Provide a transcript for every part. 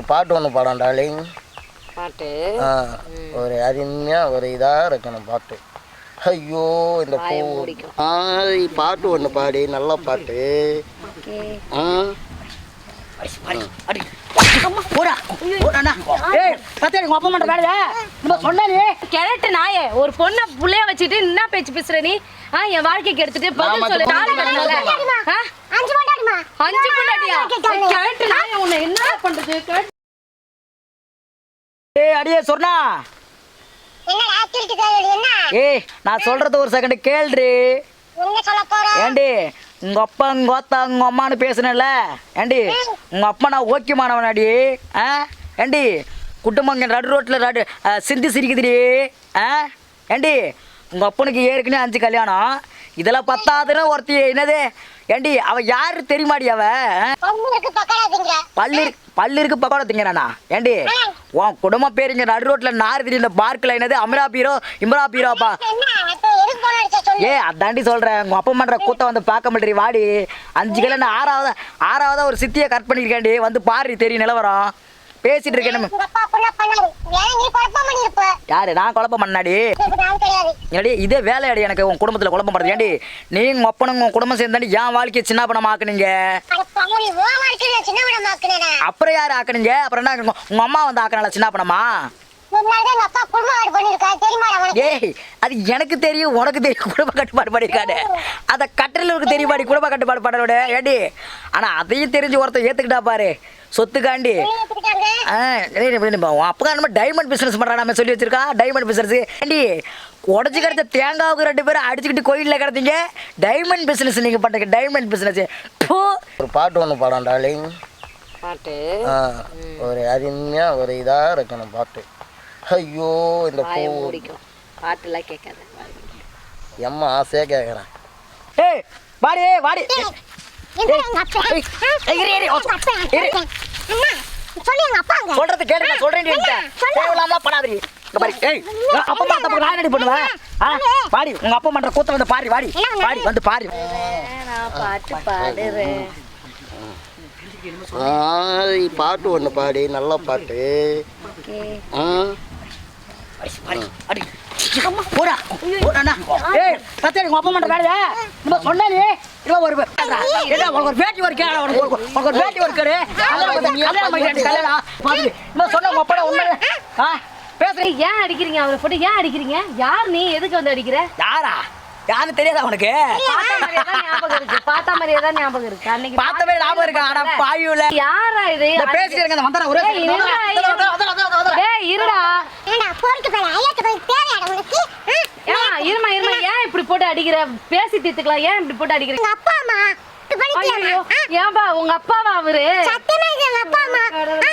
ஒரு பாட்டு ஒன்று பாடம் டார்லிங். பாட்டு? ஆ ஒரு அருமையாக ஒரு இதாக இருக்கணும் பாட்டு. ஐயோ இந்த பூ. பாட்டு ஒன்று பாடி நல்ல பாட்டு. ஆ. கிழட்டு நாயே ஒரு பொண்ணை புள்ளைய வச்சுட்டு என்ன பேச்சு பேசுற நீ? ஆ என் வாழ்க்கைக்கு எடுத்துட்டு பதில் சொல்லு. கட்டல ஆ? அஞ்சு அஞ்சு பொண்டாட்டியா? கிழட்டு நாயே உன்னை என்ன பண்றது? கிழட்டு ஏய் அடியே சொன்னா. என்னடா என்ன? ஏய் நான் சொல்றது ஒரு செகண்ட் கேள்றி. என்ன சொல்ல போற? ஏண்டி உங்க அப்பா உங்க அத்தா உங்க அம்மான்னு பேசுனல ஏண்டி உங்க அப்பா நான் ஓகேமானவனாடி ஆ? ஏண்டி குடும்பங்க நடு ரோட்டில் நடு ஆ, சிந்தி சிரிக்குதுடி. ஆ? ஏண்டி உங்க அப்பனுக்கு ஏற்கனவே அஞ்சு கல்யாணம். இதெல்லாம் பத்தாதுன்னு ஒருத்தி என்னது? ஏண்டி அவ யாரு தெரியுமாடி அவ? பல்லு பல்லு இருக்கு பக்கோட திங்கிறானா ஏண்டி உன் குடும்ப பேர் இங்க நடு ரோட்ல நார் திடீர் இந்த பார்க்கில் என்னது? அமரா பீரோ இம்ரா பீரோப்பா. ஏ அதாண்டி சொல்றேன். உங்க அப்பா பண்ற கூத்த வந்து பார்க்க மாட்டேறி வாடி. அஞ்சு கிலோ நான் ஆறாவது ஆறாவதா ஒரு சித்தியை கட் பண்ணியிருக்கேன்டி. வந்து பாரு தெரியும் நிலவரம். பேசிட்டு இருக்கேன் நம்ம. யாரு நான் குழப்பம் பண்ணாடி? ஏடி இதே வேலையாடி எனக்கு உன் குடும்பத்துல குழப்பம் பண்றது ஏண்டி நீ உன் குடும்பம் சேர்ந்தாண்டி என் வாழ்க்கையை சின்ன பணம் ஆக்குனீங்க? அப்புறம் யார் ஆக்குனீங்க? அப்புறம் என்ன உங்க- அம்மா வந்து ஆக்குனால சின்ன பணமா? ஏய் அது எனக்கு தெரியும் உனக்கு தெரியும். குடும்ப கட்டுப்பாடு பண்ணியிருக்காரு. அதை கட்டலுக்கு தெரியுமாடி குடும்ப கட்டுப்பாடு பண்ணோட ஏடி ஆனா அதையும் தெரிஞ்சு ஒருத்தன் ஏத்துக்கிட்டா பாரு. சொத்துக்காண்டி. ஏத்துக்கிட்டாங்க? ஆ அப்பா நம்ம டைமண்ட் பிசினஸ் பண்றான் நம்ம சொல்லி வச்சிருக்கா டைமண்ட் பிசினஸ் ஏண்டி உடச்சி கிடச்ச தேங்காவுக்கு ரெண்டு பேரும் அடிச்சுக்கிட்டு கோயிலில் கிடந்தீங்க? டைமண்ட் பிசினஸ் நீங்க பண்றீங்க டைமண்ட் பிசினஸ் ஒரு பாட்டு ஒன்று பாடம் டார்லிங் பாட்டு? ஒரு அருமையாக ஒரு இதாக இருக்கணும் பாட்டு. ஐயோ இந்த பூ பாட்டுலாம் கேட்காத. எம்மா ஆசையாக கேட்குறேன் ஏய் வாடி வாடி. சொல்றது கேளுங்க சொல்றேன் தேவையில்லாம படாதீ இங்க பாரு. ஏய் உங்க அப்பா அம்மா தப்பு நான் ரெடி பண்ணுவேன் பாடி உங்க அப்பா பண்ற கூத்த வந்து பாரு வாடி. பாடி வந்து பாரு. நான் பாட்டு பாடுறேன் ஆ பாட்டு. ஒன்று பாடி நல்ல பாட்டு ஆ. அடி போடா. போடா ஏய் பத்தே உங்க அப்பா பண்ற வேலையா நம்ம சொன்னாலே இல்ல ஒரு ஏடா உனக்கு ஒரு வேட்டி ஒரு கேடா உனக்கு ஒரு- உனக்கு ஒரு வேட்டி ஒரு கேடு கல்யாணம் கல்யாணம் பண்ணிட்டு கல்யாணம் பாத்து நம்ம சொன்ன உங்க அப்பா உண்மை ஆ பேசுறீங்க ஏன் அடிக்கிறீங்க? அவரை போட்டு ஏன் அடிக்கிறீங்க? யார் நீ? எதுக்கு வந்து அடிக்கிற? யாரா? யாருன்னு தெரியாதா உனக்கு? பார்த்த மாதிரியே தான் ஞாபகம் இருக்கு. பார்த்த மாதிரியே தான் ஞாபகம் இருக்கு. அன்னைக்கு பார்த்த மாதிரி ஞாபகம் இருக்கா? அட பாயுல யாரா இது? பேசிட்டு இருங்க வந்தா ஒரே ஏய், இருடா, இருடா. டேய் இருடா. ஏண்டா போருக்கு போல ஐயாக்கு போய் தேவையாடா உனக்கு? ஆ? ஏன் இருமா இருமா. ஏன் இப்படி போட்டு அடிக்கிற? பேசி தீர்த்துக்கலாம். ஏன் இப்படி போட்டு அடிக்கிற? அப்பா அம்மா இப்படி ஐயோ ஏன்பா உங்க அப்பாவா அவரு? சத்தியமா இது எங்க அப்பா அம்மா? கடவுளே.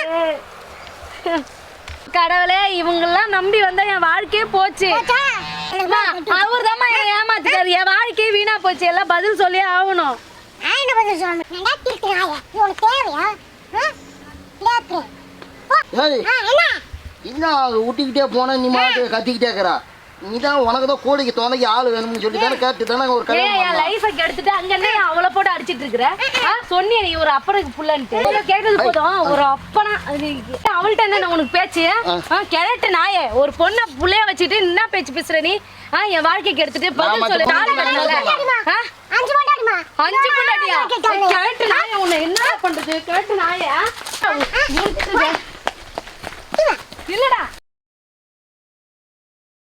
கடவுளே இவங்கெல்லாம் நம்பி வந்தா என் வாழ்க்கையே போச்சு. போச்சா? அவர் தான் என்ன ஏமாத்திட்டாரு என் வாழ்க்கையே வீணா போச்சு எல்லாம் பதில் சொல்லி ஆகணும் என்ன பதில் சொல்லணும்? என்னடா திருட்டு நாயே? இது உனக்கு தேவையா? ஆ? லேப்ரு. போ. ஏய் ஆ, என்ன? இன்னும் ஊட்டிக்கிட்டே போனால் நீ மாட்டு கத்திக்கிட்டே இருக்கிறா நீ தான் உனக்கு தான் கோழிக்கு துணைக்கு ஆள் வேணும்னு சொல்லி தானே கேட்டு தானே ஒரு கல்யாணம் என். லைஃபை கெடுத்துட்டு அங்க இருந்து அவளை போட்டு அடிச்சிட்டு இருக்கிற? சொன்னியே நீ ஒரு அப்பனுக்கு புள்ளன்ட்டு. கேட்டது போதும். ஒரு அப்பனா அவள்கிட்ட என்ன நான் உனக்கு பேச்சு? கிழட்டு நாயே ஒரு பொண்ணை புள்ளைய வச்சுட்டு என்ன பேச்சு பேசுற நீ? ஆ, என் வாழ்க்கைக்கு எடுத்துட்டு பதில் சொல்லு? அஞ்சு பொண்டாட்டியா. கிழட்டு நாயே உன்னை என்ன பண்றது? கிழட்டு நாயே இல்லடா.